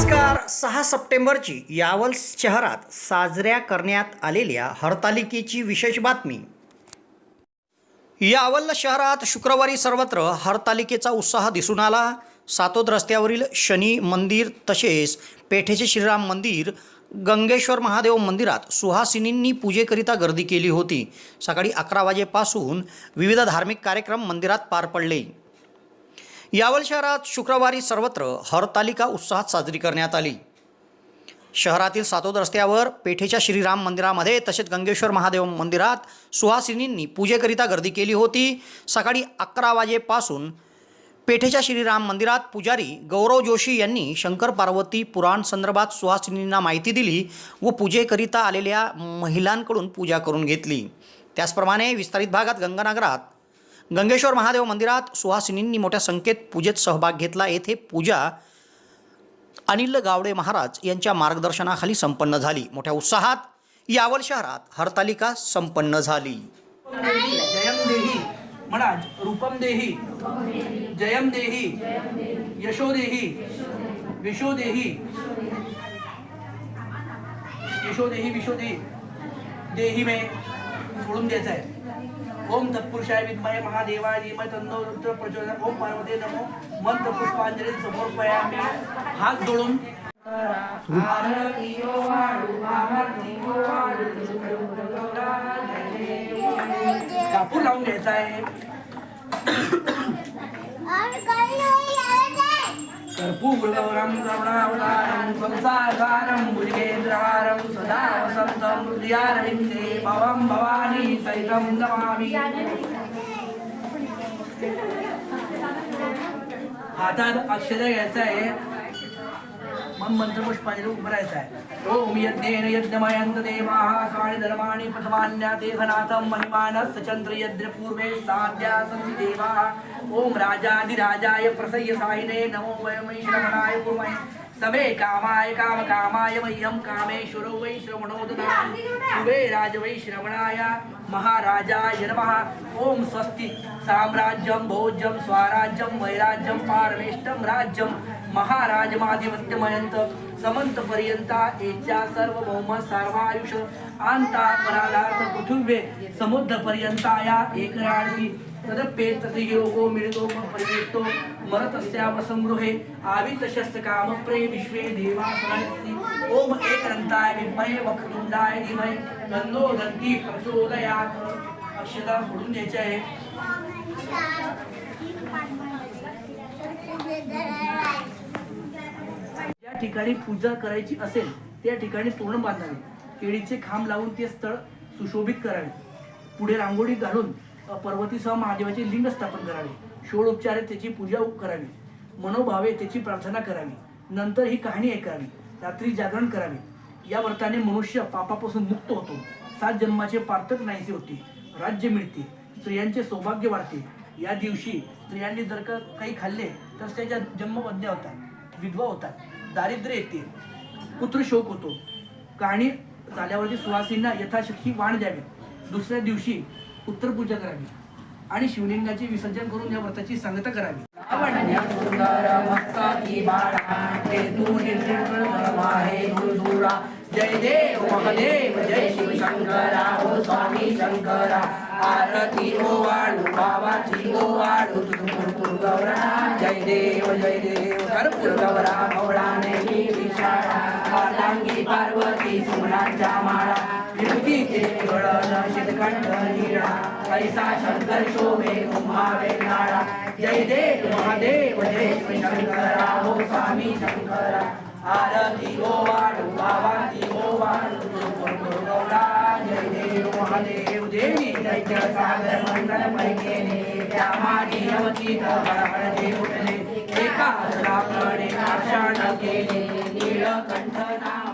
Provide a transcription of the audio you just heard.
नमस्कार. सहा सप्टेंबरची यावल शहरात साजऱ्या करण्यात आलेल्या हरतालिकेची विशेष बातमी. यावल शहरात शुक्रवारी सर्वत्र हरतालिकेचा उत्साह दिसून आला. सातोद रस्त्यावरील शनी मंदिर तसेच पेठेचे श्रीराम मंदिर गंगेश्वर महादेव मंदिरात सुहासिनींनी पूजेकरिता गर्दी केली होती. सकाळी अकरा वाजेपासून विविध धार्मिक कार्यक्रम मंदिरात पार पडले. यावल शहरात शुक्रवारी सर्वत्र हरतालिका उत्साहात साजरी करण्यात आली. शहरातील सातोद रस्त्यावर पेठेच्या श्रीराम मंदिरामध्ये तसेच गंगेश्वर महादेव मंदिरात सुहासिनींनी पूजेकरिता गर्दी केली होती. सकाळी अकरा वाजेपासून पेठेच्या श्रीराम मंदिरात पुजारी गौरव जोशी यांनी शंकर पार्वती पुराण संदर्भात सुहासिनींना माहिती दिली व पूजेकरिता आलेल्या महिलांकडून पूजा करून घेतली. त्याचप्रमाणे विस्तारित भागात गंगानगरात गंगेश्वर महादेव मंदिरात सुहासिनींनी मोठ्या संख्येत पूजेत सहभाग घेतला. येथे पूजा अनिल गावडे महाराज यांच्या मार्गदर्शनाखाली संपन्न झाली. मोठ्या उत्साहात यावल शहरात हरतालिका संपन्न झाली. जयम देही म्हणा रूपम देही जयम देही यशो देही विशो देही यशो देही विशो देही देही मे सोडून द्यायचं आहे. ओम तत्पुरुषाय विद्महे महादेवाय धीमहि तन्नो रुद्र प्रचोदयात्। ओम पार्वती नमो। मंत्र पुष्पांजली समर्पयामि। हात जोडून। कापूर लावून घ्यायचा आहे. कर्पूरगौरं करुणावतारं संसारसारं भुजगेन्द्रहारं सदा वसन्तं हृदयारविन्दे भवं भवानी सहितं नमामि हातात अक्षर घ्यायचं आहे. मग मंत्रपुष्पांजली उभं राहायचं आहे. ओम यज्ञेन यज्ञमयंत देवाः स्वाणी धर्माणि प्रथमान्या देहनाथं महिमानश्च चंद्र यज्ञ पूर्वे साध्या सन्ति देवाः. ओम राजाधिराजाय प्रसय्य साहिने नमो वयमै श्रवणाय कुर्महे. समे कामाय काम कामाय मह्यं कामेश्वरो वै श्रवणो ददामि कुबेराज वै श्रवणाय महाराजाय नमः। ओम स्वस्ति। साम्राज्यं भोज्यं स्वराज्यं वैराज्यं पारमेष्टं राज्यं। महाराजमाधिपत्यमयंत समंत पर्यंता एच्या सर्वभौम सर्वायुष आंता पराधार्थ पृथिव्ये समुद्र पर्यंताया एकराळी तदप्ये योगो मिळतो परिवेष्टो मरतस्या वसंगृहे आवित शस्त्र काम प्रे विश्वे देवासनस्ति ओम एकरंताय विद्महे वक्रतुंडाय धीमहि। तन्नो दन्ती प्रचोदयात्। अक्षता सोडून द्यायचे आहे ज्या ठिकाणी पूजा करायची असेल त्या ठिकाणी तोरण बांधावे. केळीचे खांब लावून ते स्थळ सुशोभित करावे. पुढे रांगोळी घालून पर्वतीसह महादेवाचे लिंग स्थापन करावे. षोडोपचारे त्याची पूजा करावी. मनोभावे त्याची प्रार्थना करावी. नंतर ही कहाणी ऐकावी. रात्री जागरण करावे. या व्रताने मनुष्य पापापासून मुक्त होतो. सात जन्माचे पार्थक नाहीसे होते. राज्य मिळते. स्त्रियांचे सौभाग्य वाढते. या दिवशी स्त्रियांनी जर का काही खाल्ले तर त्याच्या जन्मबद्ध्या होतात. विधवा होतात. दारिद्र्य येते. पुत्र शोक होतो. कहाणी झाल्यावरती सुवासींना यथाशक्ती वाण द्यावी. दुसऱ्या दिवशी उत्तरपूजा करावी आणि शिवलिंगाचे विसर्जन करून या व्रताची सांगता करावी. जय देव महादेव जय शिव शंकरा हो स्वामी शंकरा. आरती ओ वाळू बाबाची ओ वाळू तुझू गौरा जय देव जय देव कर्पूर गौरा गौराने विशाळा. पार्वती सुमनाच्या माळा. विभूतीचे गळण कैसा शंकर शोभे कुंभावे नाळा जय देव महादेव जय श्री शंकरा हो स्वामी शंकरा. आरती हो ओ वाळू बाबाती ओ हो वाळू गौरा जय देव महादेव देवी दैत्य सागर मंगल पैकेने अवचित देव उठले. एका हसराकडे आषाढ केले. नीळकंठ नाव